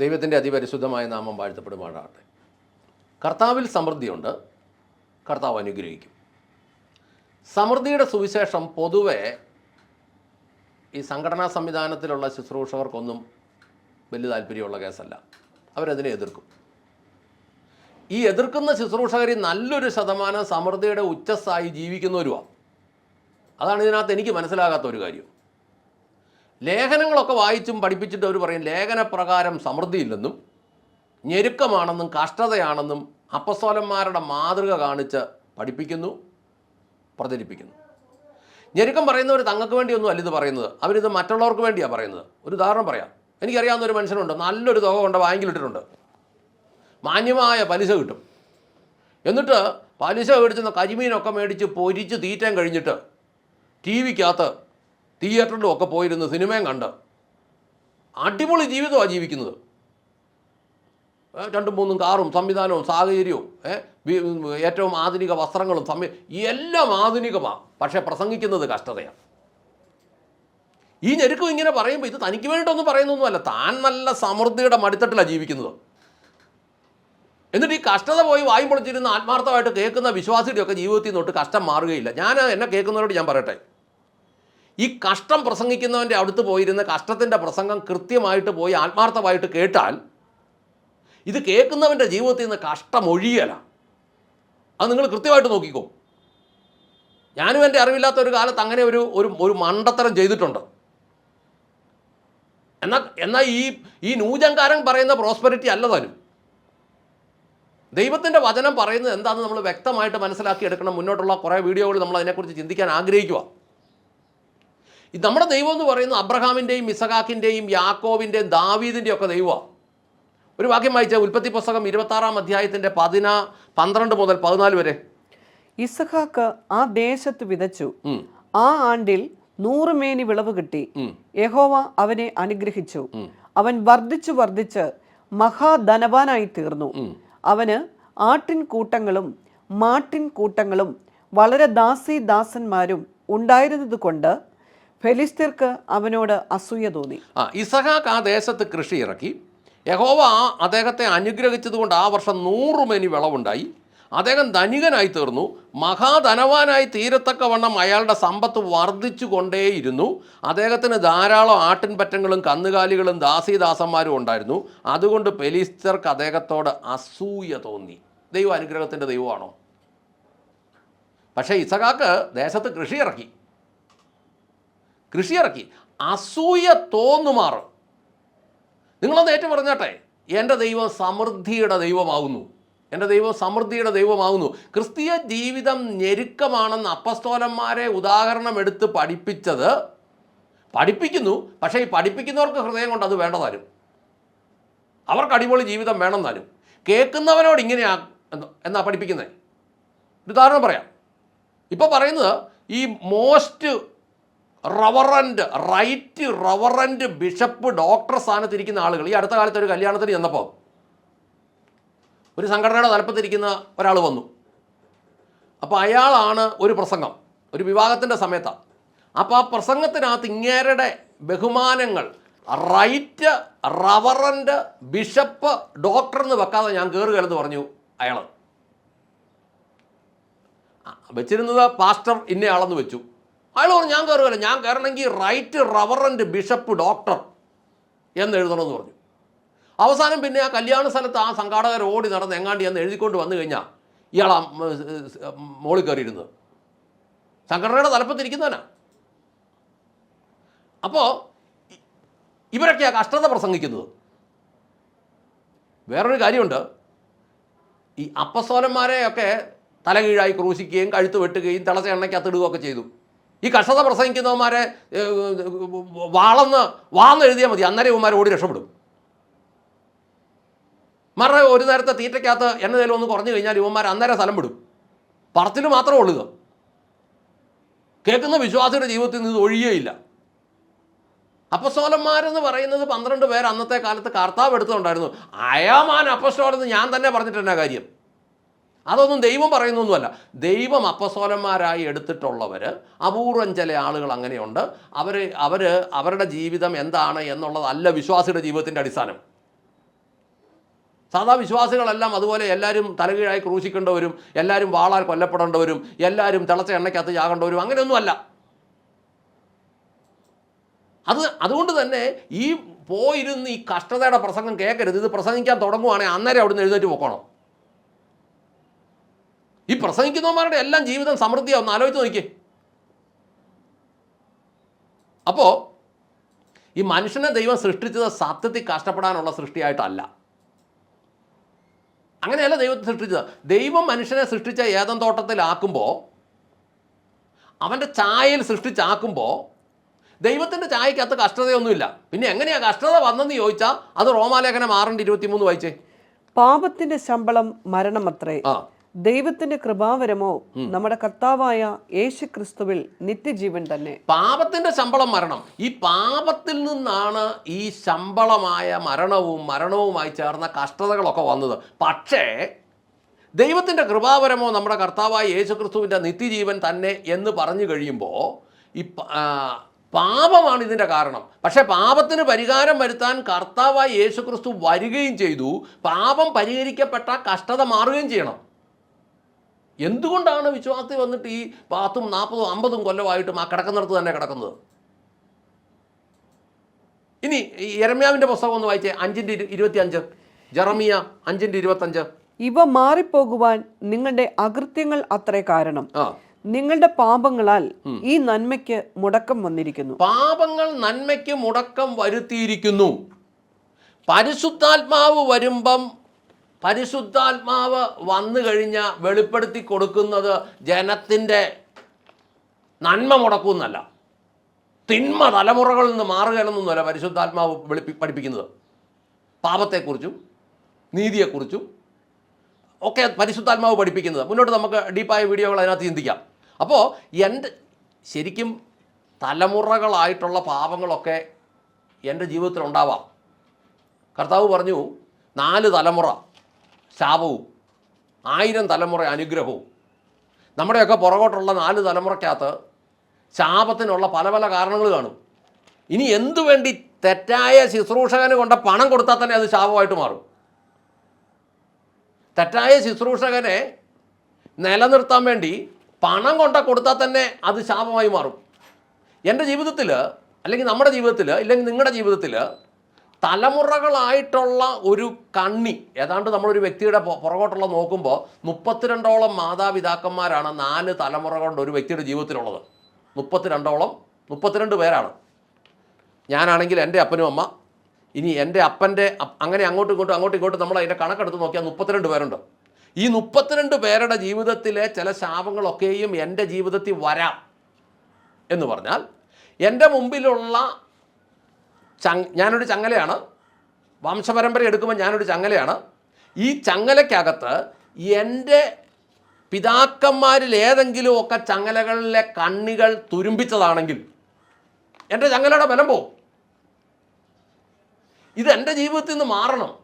ദൈവത്തിന്റെ അതിപരിശുദ്ധമായ നാമം വാഴ്ത്തപ്പെടുമാറാകട്ടെ. കർത്താവിൽ സമൃദ്ധിയുണ്ട്. കർത്താവ് അനുഗ്രഹിക്കും. സമൃദ്ധിയുടെ സുവിശേഷം പൊതുവെ ഈ സംഘടനാ സംവിധാനത്തിലുള്ള ശുശ്രൂഷകർക്കൊന്നും വലിയ താല്പര്യമുള്ള കേസല്ല. അവരതിനെ എതിർക്കും. ഈ എതിർക്കുന്ന ശുശ്രൂഷകരിൽ നല്ലൊരു ശതമാനം സമൃദ്ധിയുടെ ഉച്ചസ്ഥായി ജീവിക്കുന്നവരുമാണ് അതാണ് ഇതിനകത്ത് എനിക്ക് മനസ്സിലാകാത്ത ഒരു കാര്യം. ലേഖനങ്ങളൊക്കെ വായിച്ചും പഠിപ്പിച്ചിട്ട് അവർ പറയും ലേഖനപ്രകാരം സമൃദ്ധിയില്ലെന്നും ഞെരുക്കമാണെന്നും കഷ്ടതയാണെന്നും അപ്പസ്തോലന്മാരുടെ മാതൃക കാണിച്ച് പഠിപ്പിക്കുന്നു പ്രചരിപ്പിക്കുന്നു. ഞെരുക്കം പറയുന്നവർ തങ്ങൾക്ക് വേണ്ടിയൊന്നും അല്ല ഇത് പറയുന്നത്. അവരിത് മറ്റുള്ളവർക്ക് വേണ്ടിയാണ് പറയുന്നത്. ഒരു ഉദാഹരണം പറയാം. എനിക്കറിയാവുന്ന ഒരു മനുഷ്യനുണ്ട്. നല്ലൊരു തുക കൊണ്ട് ബാങ്കിലിട്ടിട്ടുണ്ട് മാന്യമായ പലിശ കിട്ടും. എന്നിട്ട് പലിശ മേടിച്ചെന്ന കരിമീനൊക്കെ മേടിച്ച് പൊരിച്ച് തീറ്റാൻ കഴിഞ്ഞിട്ട് ടി വിക്കകത്ത് തിയേറ്ററിലും ഒക്കെ പോയിരുന്ന് സിനിമയും കണ്ട് അടിപൊളി ജീവിതമാണ് ജീവിക്കുന്നത്. രണ്ടും മൂന്നും കാറും സംവിധാനവും സാഹചര്യവും ഏറ്റവും ആധുനിക വസ്ത്രങ്ങളും സംവി എല്ലാം ആധുനികമാണ് പക്ഷേ പ്രസംഗിക്കുന്നത് കഷ്ടതയാണ് ഈ ഞെരുക്കം ഇങ്ങനെ പറയുമ്പോൾ ഇത് തനിക്ക് വേണ്ടിയിട്ടൊന്നും പറയുന്നൊന്നുമല്ല. താൻ നല്ല സമൃദ്ധിയുടെ മടിത്തട്ടിലാണ് ജീവിക്കുന്നത്. എന്നിട്ട് ഈ കഷ്ടത പോയി വായും പൊളിച്ചിരുന്ന ആത്മാർത്ഥമായിട്ട് കേൾക്കുന്ന വിശ്വാസിയുടെയൊക്കെ ജീവിതത്തിൽ നിന്നോട്ട് കഷ്ടം മാറുകയില്ല. ഞാൻ എന്നെ കേൾക്കുന്നവരോട് ഞാൻ പറയട്ടെ. ഈ കഷ്ടം പ്രസംഗിക്കുന്നവന്റെ അടുത്ത് പോയിരുന്ന കഷ്ടത്തിന്റെ പ്രസംഗം കൃത്യമായിട്ട് പോയി ആത്മാർത്ഥമായിട്ട് കേട്ടാൽ ഇത് കേൾക്കുന്നവന്റെ ജീവിതത്തിൽ നിന്ന് കഷ്ടം ഒഴിയല. അത് നിങ്ങൾ കൃത്യമായിട്ട് നോക്കിക്കോ. ഞാനും എന്റെ അറിവില്ലാത്ത ഒരു കാലത്ത് അങ്ങനെ ഒരു ഒരു മണ്ടത്തരം ചെയ്തിട്ടുണ്ട്. എന്നാൽ എന്നാൽ ഈ ഈ നൂജങ്കാരൻ പറയുന്ന പ്രോസ്പെരിറ്റി അല്ല താനും. ദൈവത്തിന്റെ വചനം പറയുന്നത് എന്താണെന്ന് നമ്മൾ വ്യക്തമായിട്ട് മനസ്സിലാക്കി എടുക്കണം. മുന്നോട്ടുള്ള കുറേ വീഡിയോകൾ നമ്മൾ അതിനെക്കുറിച്ച് ചിന്തിക്കാൻ ആഗ്രഹിക്കുക നമ്മുടെ ദൈവം എന്ന് പറയുന്നത് അബ്രഹാമിന്റെയും ഇസഹാക്കിന്റെയും യാക്കോവിന്റെയും ദാവീദിന്റെയും ഒക്കെ ദൈവമാണ്. ഒരു വാക്യം വായിച്ച ഉൽപ്പത്തി പുസ്തകം ഇരുപത്താറാം അധ്യായത്തിന്റെ പതിനാ പന്ത്രണ്ട് മുതൽ പതിനാല് വരെ. ഇസഹാക്ക് ആ ദേശത്ത് വിതച്ചു. ആ ആണ്ടിൽ നൂറ് മേനി വിളവ് കിട്ടി. യഹോവ അവനെ അനുഗ്രഹിച്ചു. അവൻ വർദ്ധിച്ചു വർദ്ധിച്ച് മഹാധനവാനായി തീർന്നു. അവന് ആട്ടിൻ കൂട്ടങ്ങളും മാട്ടിൻ കൂട്ടങ്ങളും വളരെ ദാസി ദാസന്മാരും ഉണ്ടായിരുന്നത് കൊണ്ട് ഫെലിസ്തീർക്ക് അവനോട് അസൂയ തോന്നി. ആ ഇസഹാക്ക് ആ ദേശത്ത് കൃഷി ഇറക്കി. യഹോവ അദ്ദേഹത്തെ അനുഗ്രഹിച്ചതുകൊണ്ട് ആ വർഷം നൂറ് മേനി വിളവുണ്ടായി. അദ്ദേഹം ധനികനായി തീർന്നു. മഹാധനവാനായി തീരത്തക്കവണ്ണം അയാളുടെ സമ്പത്ത് വർദ്ധിച്ചു കൊണ്ടേയിരുന്നു അദ്ദേഹത്തിന് ധാരാളം ആട്ടിൻപറ്റങ്ങളും കന്നുകാലികളും ദാസീദാസന്മാരും ഉണ്ടായിരുന്നു. അതുകൊണ്ട് പെലിസ്തർക്ക് അദ്ദേഹത്തോട് അസൂയ തോന്നി. ദൈവ അനുഗ്രഹത്തിന്റെ ദൈവമാണോ? പക്ഷേ ഇസഹാക്ക് ദേശത്ത് കൃഷി ഇറക്കി. കൃഷി ഇറക്കി അസൂയ തോന്നുമാറ്. നിങ്ങളൊന്ന് ഏറ്റു പറഞ്ഞാട്ടെ എന്റെ ദൈവം സമൃദ്ധിയുടെ ദൈവമാകുന്നു. എന്റെ ദൈവം സമൃദ്ധിയുടെ ദൈവമാകുന്നു. ക്രിസ്തീയ ജീവിതം ഞെരുക്കമാണെന്ന് അപ്പസ്തോലന്മാരെ ഉദാഹരണം എടുത്ത് പഠിപ്പിച്ചത് പഠിപ്പിക്കുന്നു. പക്ഷേ ഈ പഠിപ്പിക്കുന്നവർക്ക് ഹൃദയം കൊണ്ട് അത് വേണ്ടതാനും അവർക്ക് അടിപൊളി ജീവിതം വേണം താനും കേൾക്കുന്നവനോട് ഇങ്ങനെയാ എന്നാ പഠിപ്പിക്കുന്നത് ഒരു ഉദാഹരണം പറയാം. ഇപ്പോൾ പറയുന്നത് ഈ most reverend right reverend bishop doctor സ്ഥാനത്തിരിക്കുന്ന ആളുകൾ. ഈ അടുത്ത കാലത്ത് ഒരു കല്യാണത്തിന് ചെന്നപ്പോൾ ഒരു സംഘടനയുടെ തലപ്പത്തിരിക്കുന്ന ഒരാൾ വന്നു. അപ്പോൾ അയാളാണ് ഒരു പ്രസംഗം. ഒരു വിവാഹത്തിന്റെ സമയത്താണ് അപ്പോൾ ആ പ്രസംഗത്തിനകത്ത് ഇങ്ങേരുടെ ബഹുമാനങ്ങൾ റൈറ്റ് റവറന്റ് ബിഷപ്പ് ഡോക്ടർ എന്ന് വെക്കാതെ ഞാൻ കയറുകയെന്ന് പറഞ്ഞു അയാൾ വെച്ചിരുന്നത് പാസ്റ്റർ ഇന്നയാളെന്ന് വെച്ചു. അയാൾ പറഞ്ഞു ഞാൻ കയറുകയല്ല ഞാൻ കയറണമെങ്കിൽ റൈറ്റ് റവറന്റ് ബിഷപ്പ് ഡോക്ടർ എന്ന് എഴുതണമെന്ന് പറഞ്ഞു. അവസാനം പിന്നെ ആ കല്യാണ സ്ഥലത്ത് ആ സംഘാടകർ ഓടി നടന്ന് എങ്ങാണ്ട് എന്ന് എഴുതിക്കൊണ്ട് വന്നു കഴിഞ്ഞാൽ ഇയാൾ ആ മോളിൽ കയറിയിരുന്നത്. സംഘടനയുടെ തലപ്പത്തിരിക്കുന്നവനാ. അപ്പോൾ ഇവരൊക്കെയാണ് കഷ്ടത പ്രസംഗിക്കുന്നത്. വേറൊരു കാര്യമുണ്ട്. ഈ അപ്പസ്തോലന്മാരെയൊക്കെ തലകീഴായി ക്രൂശിക്കുകയും കഴുത്ത് വെട്ടുകയും തിളച്ച എണ്ണയ്ക്കകത്ത് ഇടുകയൊക്കെ ചെയ്തു. ഈ കഷ്ടത പ്രസംഗിക്കുന്നവന്മാരെ വാളന്ന് വാന്ന് എഴുതിയാൽ മതി. അന്നേരം ഇവന്മാർ ഓടി രക്ഷപ്പെടും. മറ ഒരു നേരത്തെ തീറ്റയ്ക്കകത്ത് എന്നതേലും ഒന്ന് കുറഞ്ഞു കഴിഞ്ഞാൽ ഇവന്മാർ അന്നേരം സ്ഥലം വിടും. പറത്തിൽ മാത്രമേ ഉള്ളൂ കേൾക്കുന്ന വിശ്വാസിയുടെ ജീവിതത്തിൽ നിന്ന് ഒഴിയേയില്ല. അപ്പസ്തോലന്മാരെന്ന് പറയുന്നത് പന്ത്രണ്ട് പേർ അന്നത്തെ കാലത്ത് കർത്താവ് എടുത്തുണ്ടായിരുന്നു. അയാമാൻ അപ്പസ്തോലെന്ന് ഞാൻ തന്നെ പറഞ്ഞിട്ടെന്നാ കാര്യം. അതൊന്നും ദൈവം പറയുന്നൊന്നുമല്ല. ദൈവം അപ്പസോലന്മാരായി എടുത്തിട്ടുള്ളവർ അപൂർവം ചില ആളുകൾ അങ്ങനെയുണ്ട്. അവർ അവർ അവരുടെ ജീവിതം എന്താണ് എന്നുള്ളതല്ല വിശ്വാസിയുടെ ജീവിതത്തിന്റെ അടിസ്ഥാനം. സാധാ വിശ്വാസികളെല്ലാം അതുപോലെ എല്ലാവരും തലകീഴായി ക്രൂശിക്കേണ്ടവരും എല്ലാവരും വാളാൽ കൊല്ലപ്പെടേണ്ടവരും എല്ലാവരും തിളച്ച എണ്ണയ്ക്കകത്ത് ചാകേണ്ടവരും അങ്ങനെയൊന്നുമല്ല. അത് അതുകൊണ്ട് തന്നെ ഈ പോയിരുന്ന് ഈ കഷ്ടതയുടെ പ്രസംഗം കേൾക്കരുത്. ഇത് പ്രസംഗിക്കാൻ തുടങ്ങുവാണെങ്കിൽ അന്നേരം അവിടുന്ന് എഴുന്നേറ്റ് പോക്കണം. ഈ പ്രസംഗിക്കുന്നവന്മാരുടെ എല്ലാം ജീവിതം സമൃദ്ധിയാവും ഒന്ന് ആലോചിച്ച് നോക്കിയേ. അപ്പോൾ ഈ മനുഷ്യനെ ദൈവം സൃഷ്ടിച്ചത് സത്യത്തിൽ കഷ്ടപ്പെടാനുള്ള സൃഷ്ടിയായിട്ടല്ല. അങ്ങനെയല്ല ദൈവത്തെ സൃഷ്ടിച്ചത്. ദൈവം മനുഷ്യനെ സൃഷ്ടിച്ച ഏതം തോട്ടത്തിലാക്കുമ്പോൾ അവന്റെ ചായയിൽ സൃഷ്ടിച്ചാക്കുമ്പോൾ ദൈവത്തിന്റെ ചായക്കകത്ത് കഷ്ടതയൊന്നുമില്ല. പിന്നെ എങ്ങനെയാണ് കഷ്ടത വന്നെന്ന് ചോദിച്ചാൽ അത് റോമാലേഖനം ആറിന്റെ ഇരുപത്തിമൂന്ന് വായിച്ചേ. പാപത്തിന്റെ ശമ്പളം മരണമത്രേ. ആ. ദൈവത്തിന്റെ കൃപാവരമോ നമ്മുടെ കർത്താവായ യേശു ക്രിസ്തുവിൽ നിത്യജീവൻ തന്നെ. പാപത്തിന്റെ ശമ്പളം മരണം. ഈ പാപത്തിൽ നിന്നാണ് ഈ ശമ്പളമായ മരണവും മരണവുമായി ചേർന്ന കഷ്ടതകളൊക്കെ വന്നത്. പക്ഷേ ദൈവത്തിന്റെ കൃപാവരമോ നമ്മുടെ കർത്താവായ യേശു ക്രിസ്തുവിന്റെ നിത്യജീവൻ തന്നെ എന്ന് പറഞ്ഞു കഴിയുമ്പോൾ ഈ പാപമാണ് ഇതിന്റെ കാരണം. പക്ഷേ പാപത്തിന് പരിഹാരം വരുത്താൻ കർത്താവായ യേശുക്രിസ്തു വരികയും ചെയ്തു. പാപം പരിഹരിക്കപ്പെട്ട കഷ്ടത മാറുകയും ചെയ്യണം. എന്തുകൊണ്ടാണ് വിശ്വാസത്തിൽ വന്നിട്ട് ഈ പത്തും നാൽപ്പതും അമ്പതും കൊല്ലമായിട്ടും ആ കിടക്കുന്നിടത്ത് തന്നെ കിടക്കുന്നത്? ഇനി യരമ്യാവിന്റെ പുസ്തകം ഒന്ന് വായിച്ചേ. അഞ്ചിന്റെ ഇരു ഇരുപത്തി അഞ്ച് ജറമിയ അഞ്ചിന്റെ ഇരുപത്തഞ്ച് ഇവ മാറിപ്പോകുവാൻ നിങ്ങളുടെ അകൃത്യങ്ങൾ അത്രേ കാരണം. നിങ്ങളുടെ പാപങ്ങളാൽ ഈ നന്മയ്ക്ക് മുടക്കം വന്നിരിക്കുന്നു. പാപങ്ങൾ നന്മയ്ക്ക് മുടക്കം വരുത്തിയിരിക്കുന്നു. പരിശുദ്ധാത്മാവ് വരുമ്പം പരിശുദ്ധാത്മാവ് വന്നു കഴിഞ്ഞാൽ വെളിപ്പെടുത്തി കൊടുക്കുന്നത് ജനത്തിന്റെ നന്മ മുടക്കുമെന്നല്ല. തിന്മ തലമുറകളിൽ നിന്ന് മാറുകയെന്നൊന്നുമല്ല പരിശുദ്ധാത്മാവ് വെളിപ്പി പഠിപ്പിക്കുന്നത്. പാപത്തെക്കുറിച്ചും നീതിയെക്കുറിച്ചും ഒക്കെ പരിശുദ്ധാത്മാവ് പഠിപ്പിക്കുന്നത്. മുന്നോട്ട് നമുക്ക് ഡീപ്പായ വീഡിയോകൾ അതിനകത്ത് ചിന്തിക്കാം. അപ്പോൾ എന്റെ ശരിക്കും തലമുറകളായിട്ടുള്ള പാപങ്ങളൊക്കെ എന്റെ ജീവിതത്തിൽ ഉണ്ടാവാം കർത്താവ് പറഞ്ഞു നാല് തലമുറ ശാപവും ആയിരം തലമുറ അനുഗ്രഹവും. നമ്മുടെയൊക്കെ പുറകോട്ടുള്ള നാല് തലമുറയ്ക്കകത്ത് ശാപത്തിനുള്ള പല പല കാരണങ്ങൾ കാണും. ഇനി എന്തു വേണ്ടി തെറ്റായ ശുശ്രൂഷകന് കൊണ്ട പണം കൊടുത്താൽ തന്നെ അത് ശാപമായിട്ട് മാറും. തെറ്റായ ശുശ്രൂഷകനെ നിലനിർത്താൻ വേണ്ടി പണം കൊണ്ട കൊടുത്താൽ തന്നെ അത് ശാപമായി മാറും. എന്റെ ജീവിതത്തിൽ അല്ലെങ്കിൽ നമ്മുടെ ജീവിതത്തിൽ ഇല്ലെങ്കിൽ നിങ്ങളുടെ ജീവിതത്തിൽ തലമുറകളായിട്ടുള്ള ഒരു കണ്ണി ഏതാണ്ട് നമ്മളൊരു വ്യക്തിയുടെ പുറകോട്ടുള്ള നോക്കുമ്പോൾ മുപ്പത്തിരണ്ടോളം മാതാപിതാക്കന്മാരാണ് നാല് തലമുറ കൊണ്ട് ഒരു വ്യക്തിയുടെ ജീവിതത്തിലുള്ളത്. മുപ്പത്തിരണ്ടോളം മുപ്പത്തിരണ്ട് പേരാണ്. ഞാനാണെങ്കിൽ എന്റെ അപ്പനും അമ്മ ഇനി എന്റെ അപ്പന്റെ അങ്ങനെ അങ്ങോട്ടും ഇങ്ങോട്ടും അങ്ങോട്ടും ഇങ്ങോട്ടും നമ്മൾ അതിന്റെ കണക്കെടുത്ത് നോക്കിയാൽ മുപ്പത്തിരണ്ട് പേരുണ്ട്. ഈ മുപ്പത്തിരണ്ട് പേരുടെ ജീവിതത്തിലെ ചില ശാപങ്ങളൊക്കെയും എന്റെ ജീവിതത്തിൽ വരാം എന്ന് പറഞ്ഞാൽ എന്റെ മുമ്പിലുള്ള ചങ് ഞാനൊരു ചങ്ങലയാണ്. വംശപരമ്പര എടുക്കുമ്പോൾ ഞാനൊരു ചങ്ങലയാണ്. ഈ ചങ്ങലയ്ക്കകത്ത് എന്റെ പിതാക്കന്മാരിൽ ഏതെങ്കിലും ഒക്കെ ചങ്ങലകളിലെ കണ്ണികൾ തുരുമ്പിച്ചതാണെങ്കിൽ എന്റെ ചങ്ങലയുടെ ബലം പോവും. ഇത് എന്റെ ജീവിതത്തിൽ നിന്ന് മാറണം.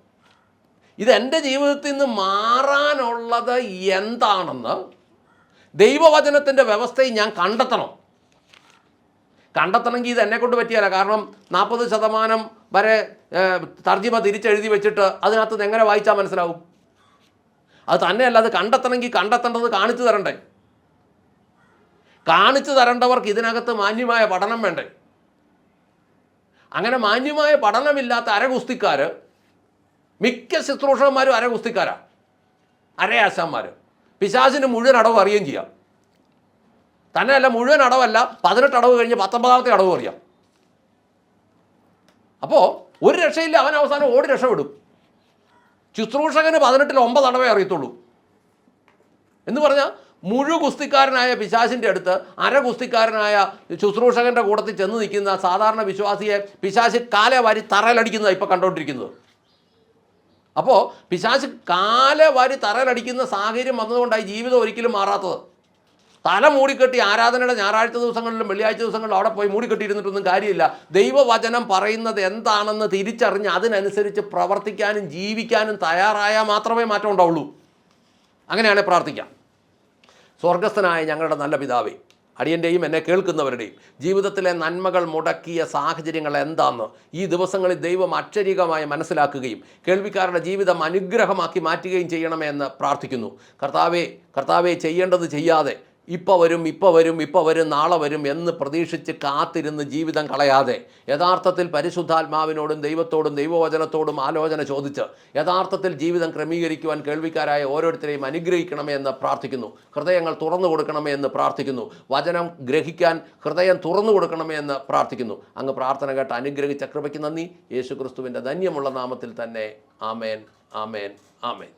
ഇത് എന്റെ ജീവിതത്തിൽ നിന്ന് മാറാനുള്ളത് എന്താണെന്ന് ദൈവവചനത്തിന്റെ വ്യവസ്ഥയിൽ ഞാൻ കണ്ടെത്തണം. കണ്ടെത്തണമെങ്കിൽ ഇത് എന്നെ കൊണ്ട് പറ്റിയല്ല. കാരണം നാൽപ്പത് ശതമാനം വരെ തർജിമ തിരിച്ചെഴുതി വെച്ചിട്ട് അതിനകത്ത് നിന്ന് എങ്ങനെ വായിച്ചാൽ മനസ്സിലാവും? അത് തന്നെയല്ല അത് കണ്ടെത്തണമെങ്കിൽ കണ്ടെത്തേണ്ടത് കാണിച്ചു തരണ്ടേ. കാണിച്ചു തരേണ്ടവർക്ക് ഇതിനകത്ത് മാന്യമായ പഠനം വേണ്ടേ? അങ്ങനെ മാന്യമായ പഠനമില്ലാത്ത അരകുസ്തിക്കാർ മിക്ക ശുശ്രൂഷകന്മാരും അരകുസ്തിക്കാരാണ് അരയാശാന്മാർ പിശാചിന് മുഴുവൻ അടവ് അറിയുകയും ചെയ്യാം. തന്നെയല്ല മുഴുവൻ അടവല്ല. പതിനെട്ട് അടവ് കഴിഞ്ഞ് പത്തൊമ്പതാമത്തെ അടവ് അറിയാം അപ്പോൾ ഒരു രക്ഷയില്ല അവൻ അവസാനം ഓടി രക്ഷപ്പെടും. ശുശ്രൂഷകന് പതിനെട്ടിൽ ഒമ്പത് അടവേ അറിയത്തുള്ളൂ. എന്ന് പറഞ്ഞാൽ മുഴു ഗുസ്തിക്കാരനായ പിശാസിന്റെ അടുത്ത് അര ഗുസ്തിക്കാരനായ ശുശ്രൂഷകന്റെ കൂട്ടത്തിൽ ചെന്ന് നിൽക്കുന്ന സാധാരണ വിശ്വാസിയെ പിശാശി കാലെ വാരി തറയിലടിക്കുന്നതാണ് ഇപ്പോൾ കണ്ടുകൊണ്ടിരിക്കുന്നത് അപ്പോൾ പിശാശ് കാലെ വാരി തറയിലടിക്കുന്ന സാഹചര്യം വന്നതുകൊണ്ടായി ജീവിതം ഒരിക്കലും മാറാത്തത്. തല മൂടിക്കെട്ടി ആരാധനയുടെ ഞായറാഴ്ച ദിവസങ്ങളിലും വെള്ളിയാഴ്ച ദിവസങ്ങളിലും അവിടെ പോയി മൂടിക്കെട്ടിയിരുന്നിട്ടൊന്നും കാര്യമില്ല. ദൈവവചനം പറയുന്നത് എന്താണെന്ന് തിരിച്ചറിഞ്ഞ് അതിനനുസരിച്ച് പ്രവർത്തിക്കാനും ജീവിക്കാനും തയ്യാറായാൽ മാത്രമേ മാറ്റം ഉണ്ടാവുള്ളൂ. അങ്ങനെയാണ് പ്രാർത്ഥിക്കാം. സ്വർഗസ്ഥനായ ഞങ്ങളുടെ നല്ല പിതാവേ അടിയന്റെയും എന്നെ കേൾക്കുന്നവരുടെയും ജീവിതത്തിലെ നന്മകൾ മുടക്കിയ സാഹചര്യങ്ങൾ എന്താണെന്ന് ഈ ദിവസങ്ങളിൽ ദൈവം അക്ഷരികമായി മനസ്സിലാക്കുകയും കേൾവിക്കാരുടെ ജീവിതം അനുഗ്രഹമാക്കി മാറ്റുകയും ചെയ്യണമെന്ന് പ്രാർത്ഥിക്കുന്നു. കർത്താവെ കർത്താവെ ചെയ്യേണ്ടത് ചെയ്യാതെ ഇപ്പോൾ വരും ഇപ്പോൾ വരും ഇപ്പോൾ വരും നാളെ വരും എന്ന് പ്രതീക്ഷിച്ച് കാത്തിരുന്ന് ജീവിതം കളയാതെ യഥാർത്ഥത്തിൽ പരിശുദ്ധാത്മാവിനോടും ദൈവത്തോടും ദൈവവചനത്തോടും ആലോചന ചോദിച്ച് യഥാർത്ഥത്തിൽ ജീവിതം ക്രമീകരിക്കുവാൻ കേൾവിക്കാരായ ഓരോരുത്തരെയും അനുഗ്രഹിക്കണമേ എന്ന് പ്രാർത്ഥിക്കുന്നു. ഹൃദയങ്ങൾ തുറന്നു കൊടുക്കണമേ എന്ന് പ്രാർത്ഥിക്കുന്നു. വചനം ഗ്രഹിക്കാൻ ഹൃദയം തുറന്നു കൊടുക്കണമേ എന്ന് പ്രാർത്ഥിക്കുന്നു. അങ്ങ് പ്രാർത്ഥന കേട്ട് അനുഗ്രഹിച്ച കൃപയ്ക്ക് നന്ദി. യേശുക്രിസ്തുവിന്റെ ധന്യമുള്ള നാമത്തിൽ തന്നെ ആമേൻ ആമേൻ ആമേൻ.